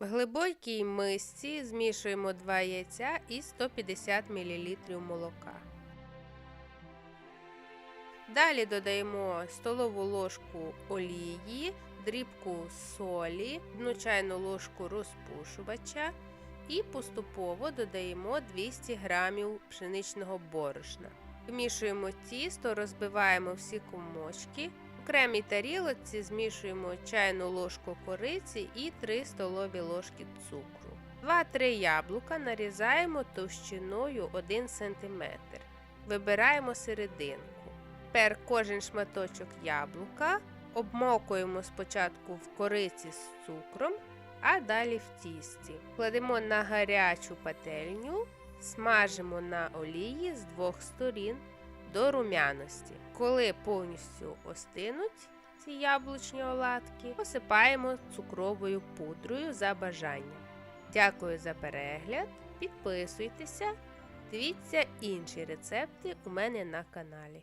В глибокій мисці змішуємо 2 яйця і 150 мл молока. Далі додаємо столову ложку олії, дрібку солі, одну чайну ложку розпушувача і поступово додаємо 200 г пшеничного борошна. Вмішуємо тісто, розбиваємо всі комочки. Окремій тарілочці змішуємо чайну ложку кориці і 3 столові ложки цукру. 2-3 яблука нарізаємо товщиною 1 см. Вибираємо серединку. Тепер кожен шматочок яблука обмокуємо спочатку в кориці з цукром, а далі в тісті. Кладемо на гарячу пательню, смажимо на олії з двох сторін до румяності. Коли повністю остинуть ці яблучні оладки, посипаємо цукровою пудрою за бажанням. Дякую за перегляд, підписуйтеся, дивіться інші рецепти у мене на каналі.